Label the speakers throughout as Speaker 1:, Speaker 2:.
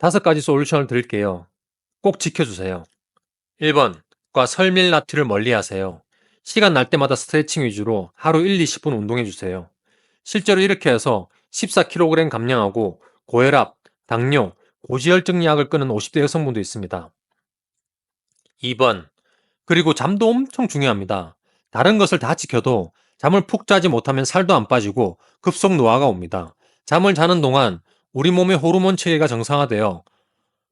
Speaker 1: 다섯 가지 솔루션을 드릴게요. 꼭 지켜주세요. 1번, 과 설밀 나트를 멀리 하세요. 시간 날 때마다 스트레칭 위주로 하루 1, 20분 운동해주세요. 실제로 이렇게 해서 14kg 감량하고 고혈압, 당뇨, 고지혈증 약을 끊은 50대 여성분도 있습니다. 2번, 그리고 잠도 엄청 중요합니다. 다른 것을 다 지켜도 잠을 푹 자지 못하면 살도 안 빠지고 급속 노화가 옵니다. 잠을 자는 동안 우리 몸의 호르몬 체계가 정상화되어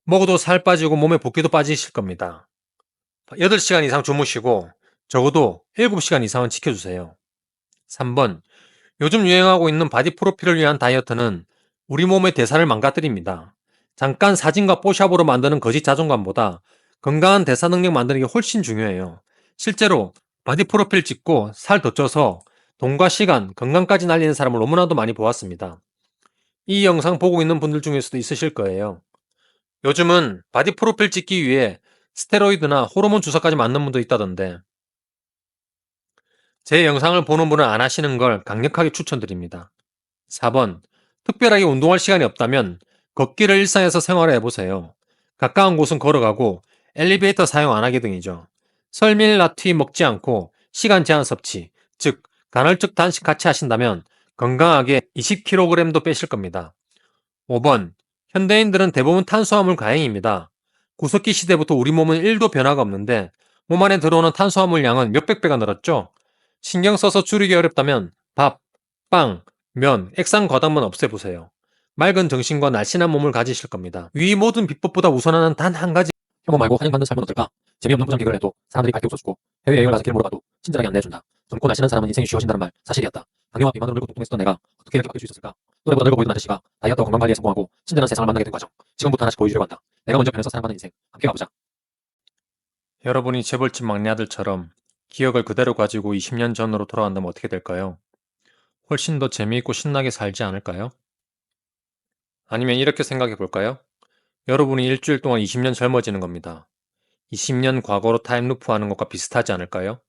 Speaker 1: 먹어도 살 빠지고 몸에 붓기도 빠지실 겁니다. 8시간 이상 주무시고 적어도 7시간 이상은 지켜주세요. 3번. 요즘 유행하고 있는 바디 프로필을 위한 다이어트는 우리 몸의 대사를 망가뜨립니다. 잠깐 사진과 뽀샵으로 만드는 거짓 자존감보다 건강한 대사 능력 만드는 게 훨씬 중요해요. 실제로 바디 프로필 찍고 살 더 쪄서 돈과 시간, 건강까지 날리는 사람을 너무나도 많이 보았습니다. 이 영상 보고 있는 분들 중에서도 있으실 거예요. 요즘은 바디 프로필 찍기 위해 스테로이드나 호르몬 주사까지 맞는 분도 있다던데. 제 영상을 보는 분은 안 하시는 걸 강력하게 추천드립니다. 4번. 특별하게 운동할 시간이 없다면 걷기를 일상에서 생활해 해보세요. 가까운 곳은 걸어가고 엘리베이터 사용 안 하기 등이죠. 설밀 라튀 먹지 않고 시간 제한 섭취, 즉 간헐적 단식 같이 하신다면 건강하게 20kg도 빼실 겁니다. 5번. 현대인들은 대부분 탄수화물 가행입니다. 구석기 시대부터 우리 몸은 1도 변화가 없는데 몸 안에 들어오는 탄수화물 양은 몇백 배가 늘었죠. 신경 써서 줄이기 어렵다면 밥, 빵, 면, 액상 과당만 없애보세요. 맑은 정신과 날씬한 몸을 가지실 겁니다. 위 모든 비법보다 우선하는 단 한 가지
Speaker 2: 혐오 말고 환영받는 삶은 어떨까? 재미없는 부장 개그를 해도 사람들이 밝게 웃어주고 해외여행을 가서 길 물어봐도 친절하게 안내해준다. 젊고 날씬한 사람은 인생이 쉬워진다는 말 사실이었다. 당뇨와 비만으로 늙고 통통했었던 내가 어떻게 이렇게 바뀔 수 있었을까? 또래보다 늙어 보이던 아저씨가 다이어트와 건강관리에 성공하고 친절한 세상을 만나게 된 과정. 지금부터 하나씩 보여주려고 한다. 내가 먼저 변해서 사랑하는 인생. 함께 가보자.
Speaker 1: 여러분이 재벌집 막내 아들처럼 기억을 그대로 가지고 20년 전으로 돌아간다면 어떻게 될까요? 훨씬 더 재미있고 신나게 살지 않을까요? 아니면 이렇게 생각해 볼까요? 여러분이 일주일 동안 20년 젊어지는 겁니다. 20년 과거로 타임루프 하는 것과 비슷하지 않을까요?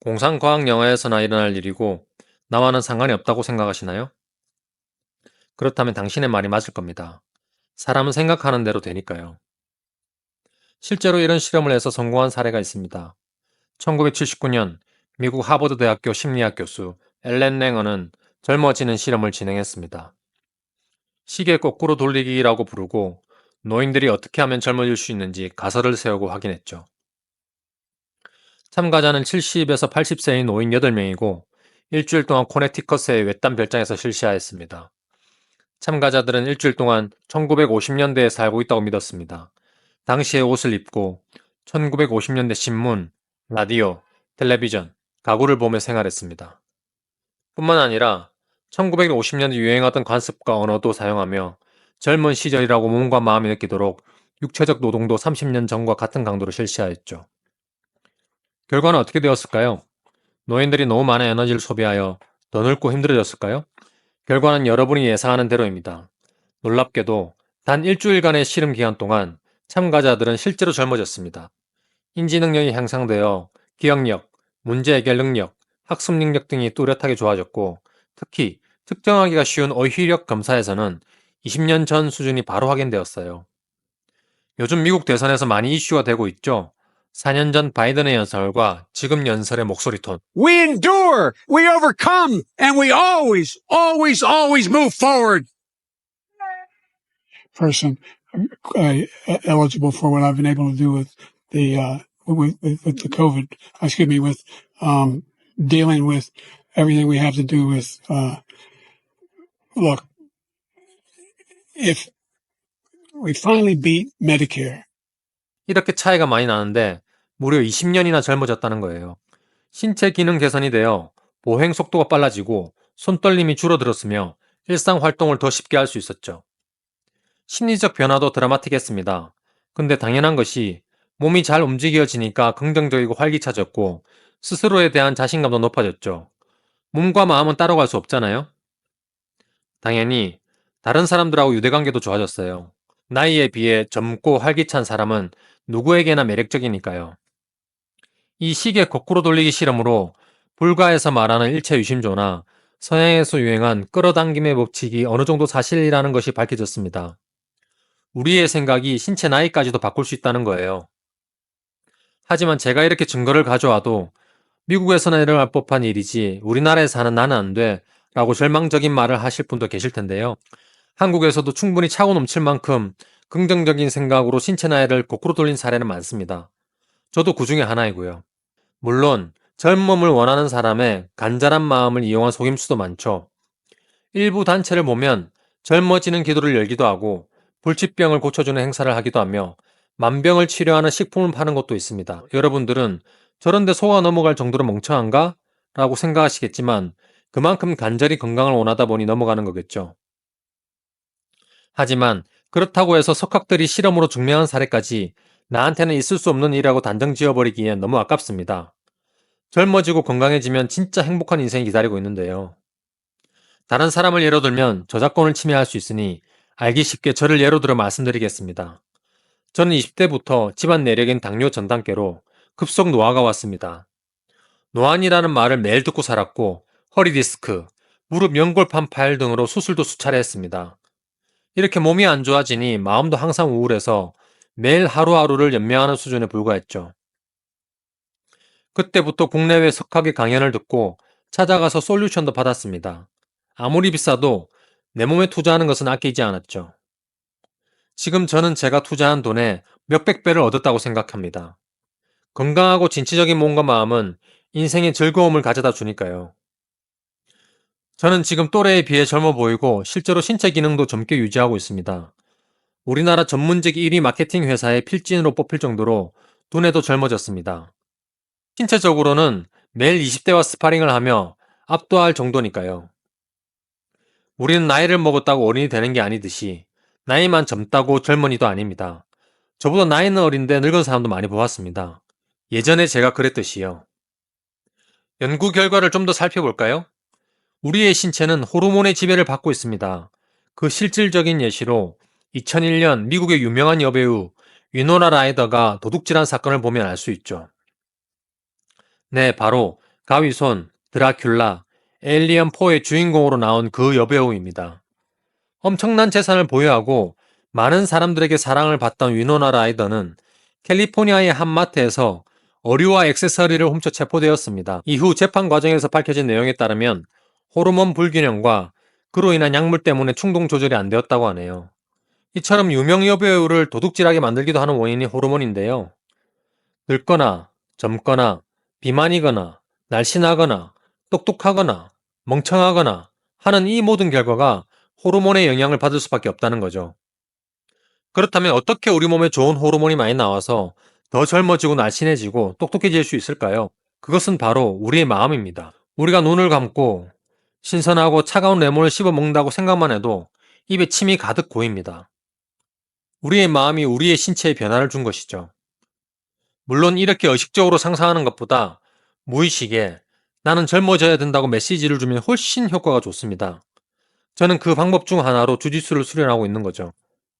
Speaker 1: 공상과학 영화에서나 일어날 일이고 나와는 상관이 없다고 생각하시나요? 그렇다면 당신의 말이 맞을 겁니다. 사람은 생각하는 대로 되니까요. 실제로 이런 실험을 해서 성공한 사례가 있습니다. 1979년 미국 하버드 대학교 심리학 교수 엘렌 랭어는 젊어지는 실험을 진행했습니다. 시계 거꾸로 돌리기라고 부르고 노인들이 어떻게 하면 젊어질 수 있는지 가설을 세우고 확인했죠. 참가자는 70에서 80세인 노인 8명이고 일주일 동안 코네티컷의 외딴 별장에서 실시하였습니다. 참가자들은 일주일 동안 1950년대에 살고 있다고 믿었습니다. 당시의 옷을 입고 1950년대 신문, 라디오, 텔레비전, 가구를 보며 생활했습니다. 뿐만 아니라 1950년대 유행하던 관습과 언어도 사용하며 젊은 시절이라고 몸과 마음이 느끼도록 육체적 노동도 30년 전과 같은 강도로 실시하였죠. 결과는 어떻게 되었을까요? 노인들이 너무 많은 에너지를 소비하여 더 늙고 힘들어졌을까요? 결과는 여러분이 예상하는 대로입니다. 놀랍게도 단 일주일간의 실험 기간 동안 참가자들은 실제로 젊어졌습니다. 인지 능력이 향상되어 기억력, 문제 해결 능력, 학습 능력 등이 뚜렷하게 좋아졌고 특히 특정하기가 쉬운 어휘력 검사에서는 20년 전 수준이 바로 확인되었어요. 요즘 미국 대선에서 많이 이슈가 되고 있죠. 4년 전 바이든의 연설과 지금 연설의 목소리 톤.
Speaker 3: We endure, we overcome, and we always, always, always move forward. Person uh, eligible for what I've been able to do with the uh, with, with, with the COVID. Excuse me, with um, dealing with everything we have to do with. Uh, look, if we finally beat Medicare,
Speaker 1: 이렇게 차이가 많이 나는데 무려 20년이나 젊어졌다는 거예요. 신체 기능 개선이 되어 보행 속도가 빨라지고 손떨림이 줄어들었으며 일상 활동을 더 쉽게 할 수 있었죠. 심리적 변화도 드라마틱했습니다. 근데 당연한 것이 몸이 잘 움직여지니까 긍정적이고 활기차졌고 스스로에 대한 자신감도 높아졌죠. 몸과 마음은 따라갈 수 없잖아요? 당연히 다른 사람들하고 유대관계도 좋아졌어요. 나이에 비해 젊고 활기찬 사람은 누구에게나 매력적이니까요. 이 시계 거꾸로 돌리기 실험으로 불가에서 말하는 일체 유심조나 서양에서 유행한 끌어당김의 법칙이 어느 정도 사실이라는 것이 밝혀졌습니다. 우리의 생각이 신체 나이까지도 바꿀 수 있다는 거예요. 하지만 제가 이렇게 증거를 가져와도 미국에서나 일어날 법한 일이지 우리나라에서 하는 나는 안 돼. 라고 절망적인 말을 하실 분도 계실 텐데요. 한국에서도 충분히 차고 넘칠 만큼 긍정적인 생각으로 신체 나이를 거꾸로 돌린 사례는 많습니다. 저도 그 중에 하나이고요. 물론 젊음을 원하는 사람의 간절한 마음을 이용한 속임수도 많죠. 일부 단체를 보면 젊어지는 기도를 열기도 하고 불치병을 고쳐주는 행사를 하기도 하며 만병을 치료하는 식품을 파는 곳도 있습니다. 여러분들은 저런데 속아 넘어갈 정도로 멍청한가? 라고 생각하시겠지만 그만큼 간절히 건강을 원하다 보니 넘어가는 거겠죠. 하지만 그렇다고 해서 석학들이 실험으로 증명한 사례까지 나한테는 있을 수 없는 일이라고 단정 지어버리기엔 너무 아깝습니다. 젊어지고 건강해지면 진짜 행복한 인생이 기다리고 있는데요. 다른 사람을 예로 들면 저작권을 침해할 수 있으니 알기 쉽게 저를 예로 들어 말씀드리겠습니다. 저는 20대부터 집안 내력인 당뇨 전 단계로 급속 노화가 왔습니다. 노안이라는 말을 매일 듣고 살았고 허리 디스크, 무릎 연골판 파열 등으로 수술도 수차례 했습니다. 이렇게 몸이 안 좋아지니 마음도 항상 우울해서 매일 하루하루를 연명하는 수준에 불과했죠. 그때부터 국내외 석학의 강연을 듣고 찾아가서 솔루션도 받았습니다. 아무리 비싸도 내 몸에 투자하는 것은 아끼지 않았죠. 지금 저는 제가 투자한 돈에 몇백 배를 얻었다고 생각합니다. 건강하고 진취적인 몸과 마음은 인생의 즐거움을 가져다 주니까요. 저는 지금 또래에 비해 젊어 보이고 실제로 신체 기능도 젊게 유지하고 있습니다. 우리나라 전문직 1위 마케팅 회사의 필진으로 뽑힐 정도로 눈에도 젊어졌습니다. 신체적으로는 매일 20대와 스파링을 하며 압도할 정도니까요. 우리는 나이를 먹었다고 어른이 되는 게 아니듯이 나이만 젊다고 젊은이도 아닙니다. 저보다 나이는 어린데 늙은 사람도 많이 보았습니다. 예전에 제가 그랬듯이요. 연구 결과를 좀 더 살펴볼까요? 우리의 신체는 호르몬의 지배를 받고 있습니다. 그 실질적인 예시로 2001년 미국의 유명한 여배우 위노나 라이더가 도둑질한 사건을 보면 알 수 있죠. 네, 바로 가위손, 드라큘라, 에일리언 4의 주인공으로 나온 그 여배우입니다. 엄청난 재산을 보유하고 많은 사람들에게 사랑을 받던 위노나 라이더는 캘리포니아의 한 마트에서 어류와 액세서리를 훔쳐 체포되었습니다. 이후 재판 과정에서 밝혀진 내용에 따르면 호르몬 불균형과 그로 인한 약물 때문에 충동 조절이 안 되었다고 하네요. 이처럼 유명 여배우를 도둑질하게 만들기도 하는 원인이 호르몬인데요. 늙거나 젊거나 비만이거나 날씬하거나 똑똑하거나 멍청하거나 하는 이 모든 결과가 호르몬의 영향을 받을 수밖에 없다는 거죠. 그렇다면 어떻게 우리 몸에 좋은 호르몬이 많이 나와서 더 젊어지고 날씬해지고 똑똑해질 수 있을까요? 그것은 바로 우리의 마음입니다. 우리가 눈을 감고 신선하고 차가운 레몬을 씹어 먹는다고 생각만 해도 입에 침이 가득 고입니다. 우리의 마음이 우리의 신체에 변화를 준 것이죠. 물론 이렇게 의식적으로 상상하는 것보다 무의식에 나는 젊어져야 된다고 메시지를 주면 훨씬 효과가 좋습니다. 저는 그 방법 중 하나로 주짓수를 수련하고 있는 거죠.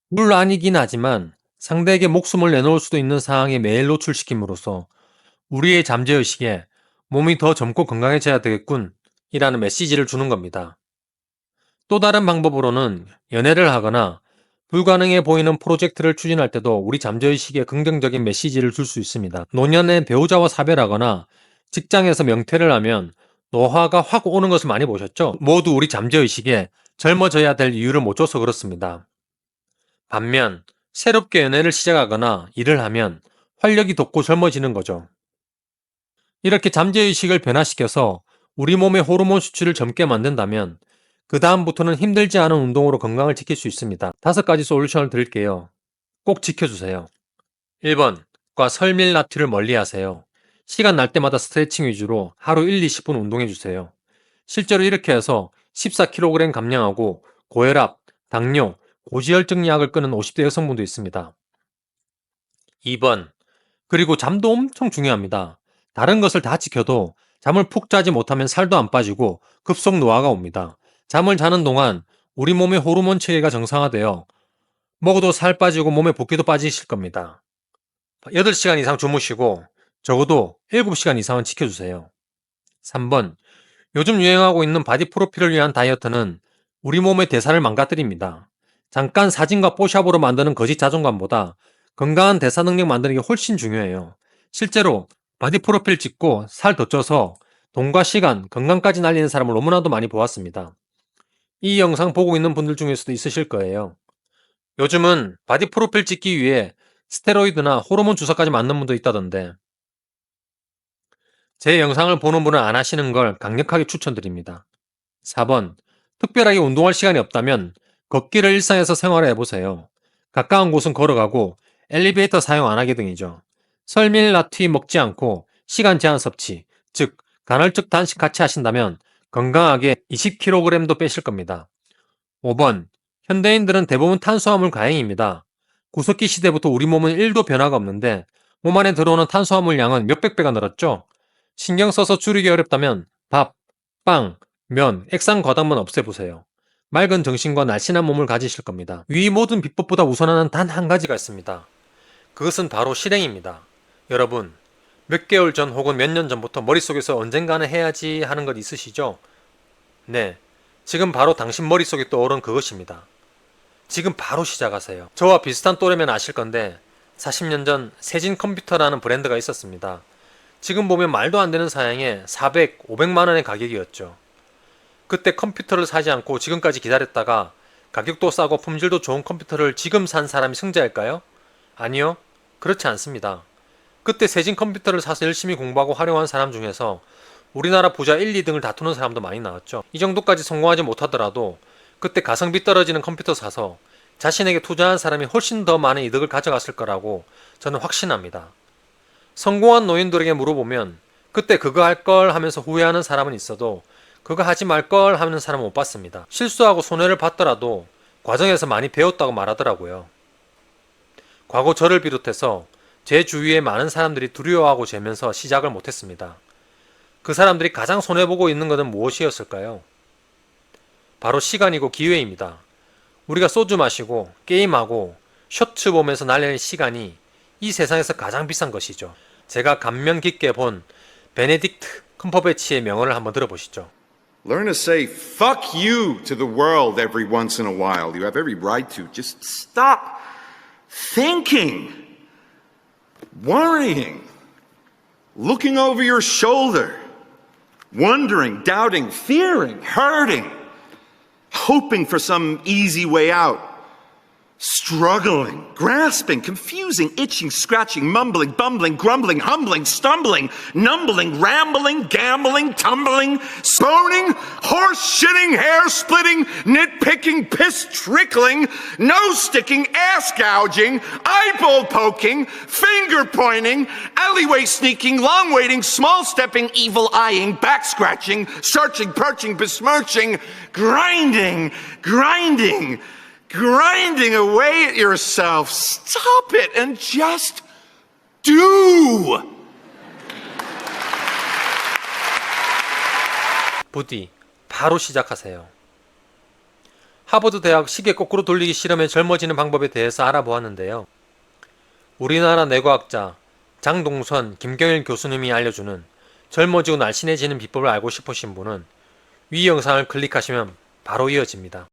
Speaker 1: 물 아니긴 하지만 상대에게 목숨을 내놓을 수도 있는 상황에 매일 노출시킴으로써 우리의 잠재의식에 몸이 더 젊고 건강해져야 되겠군 이라는 메시지를 주는 겁니다. 또 다른 방법으로는 연애를 하거나 불가능해 보이는 프로젝트를 추진할 때도 우리 잠재의식에 긍정적인 메시지를 줄 수 있습니다. 노년에 배우자와 사별하거나 직장에서 명퇴를 하면 노화가 확 오는 것을 많이 보셨죠? 모두 우리 잠재의식에 젊어져야 될 이유를 못 줘서 그렇습니다. 반면 새롭게 연애를 시작하거나 일을 하면 활력이 돋고 젊어지는 거죠. 이렇게 잠재의식을 변화시켜서 우리 몸의 호르몬 수치를 젊게 만든다면 그 다음부터는 힘들지 않은 운동으로 건강을 지킬 수 있습니다. 다섯 가지 솔루션을 드릴게요. 꼭 지켜주세요. 1번, 과 설밀 나트를 멀리 하세요. 시간 날 때마다 스트레칭 위주로 하루 1, 20분 운동해주세요. 실제로 이렇게 해서 14kg 감량하고 고혈압, 당뇨, 고지혈증 약을 끊은 50대 여성분도 있습니다. 2번, 그리고 잠도 엄청 중요합니다. 다른 것을 다 지켜도 잠을 푹 자지 못하면 살도 안 빠지고 급속 노화가 옵니다. 잠을 자는 동안 우리 몸의 호르몬 체계가 정상화되어 먹어도 살 빠지고 몸에 붓기도 빠지실 겁니다. 8시간 이상 주무시고 적어도 7시간 이상은 지켜주세요. 3번. 요즘 유행하고 있는 바디 프로필을 위한 다이어트는 우리 몸의 대사를 망가뜨립니다. 잠깐 사진과 뽀샵으로 만드는 거짓 자존감보다 건강한 대사 능력 만드는 게 훨씬 중요해요. 실제로 바디 프로필 찍고 살 더 쪄서 돈과 시간, 건강까지 날리는 사람을 너무나도 많이 보았습니다. 이 영상 보고 있는 분들 중에서도 있으실 거예요. 요즘은 바디 프로필 찍기 위해 스테로이드나 호르몬 주사까지 맞는 분도 있다던데 제 영상을 보는 분은 안 하시는 걸 강력하게 추천드립니다. 4번 특별하게 운동할 시간이 없다면 걷기를 일상에서 생활해 보세요. 가까운 곳은 걸어가고 엘리베이터 사용 안 하기 등이죠. 설밀 나트이 먹지 않고 시간 제한 섭취, 즉 간헐적 단식 같이 하신다면 건강하게 20kg도 빼실 겁니다. 5번 현대인들은 대부분 탄수화물 가행입니다. 구석기 시대부터 우리 몸은 1도 변화가 없는데 몸 안에 들어오는 탄수화물 양은 몇백 배가 늘었죠. 신경 써서 줄이기 어렵다면 밥, 빵, 면, 액상 과당만 없애보세요. 맑은 정신과 날씬한 몸을 가지실 겁니다. 위 모든 비법보다 우선하는 단 한 가지가 있습니다. 그것은 바로 실행입니다. 여러분, 몇 개월 전 혹은 몇 년 전부터 머릿속에서 언젠가는 해야지 하는 것 있으시죠? 네. 지금 바로 당신 머릿속에 떠오른 그것입니다. 지금 바로 시작하세요. 저와 비슷한 또래면 아실 건데 40년 전 세진 컴퓨터라는 브랜드가 있었습니다. 지금 보면 말도 안 되는 사양에 400, 500만 원의 가격이었죠. 그때 컴퓨터를 사지 않고 지금까지 기다렸다가 가격도 싸고 품질도 좋은 컴퓨터를 지금 산 사람이 승자일까요? 아니요. 그렇지 않습니다. 그때 세진 컴퓨터를 사서 열심히 공부하고 활용한 사람 중에서 우리나라 부자 1, 2등을 다투는 사람도 많이 나왔죠. 이 정도까지 성공하지 못하더라도 그때 가성비 떨어지는 컴퓨터 사서 자신에게 투자한 사람이 훨씬 더 많은 이득을 가져갔을 거라고 저는 확신합니다. 성공한 노인들에게 물어보면 그때 그거 할 걸 하면서 후회하는 사람은 있어도 그거 하지 말 걸 하는 사람은 못 봤습니다. 실수하고 손해를 봤더라도 과정에서 많이 배웠다고 말하더라고요. 과거 저를 비롯해서 제 주위에 많은 사람들이 두려워하고 재면서 시작을 못했습니다. 그 사람들이 가장 손해보고 있는 것은 무엇이었을까요? 바로 시간이고 기회입니다. 우리가 소주 마시고 게임하고 쇼츠 보면서 날리는 시간이 이 세상에서 가장 비싼 것이죠. 제가 감명 깊게 본 베네딕트 컴퍼베치의 명언을 한번 들어보시죠.
Speaker 4: Learn to say fuck you to the world every once in a while. You have every right to. Just stop thinking, worrying, looking over your shoulder, wondering, doubting, fearing, hurting, hoping for some easy way out. Struggling, grasping, confusing, itching, scratching, mumbling, bumbling, grumbling, humbling, stumbling, numbling, rambling, gambling, tumbling, sponing, horse shitting, hair splitting, nitpicking, piss trickling, nose sticking, ass gouging, eyeball poking, finger pointing, alleyway sneaking, long waiting, small stepping, evil eyeing, back scratching, searching, perching, besmirching, grinding, grinding, grinding away at yourself. Stop it and just do.
Speaker 1: 부디 바로 시작하세요. 하버드 대학 시계 거꾸로 돌리기 실험에 젊어지는 방법에 대해서 알아보았는데요. 우리나라 뇌과학자 장동선, 김경일 교수님이 알려주는 젊어지고 날씬해지는 비법을 알고 싶으신 분은 위 영상을 클릭하시면 바로 이어집니다.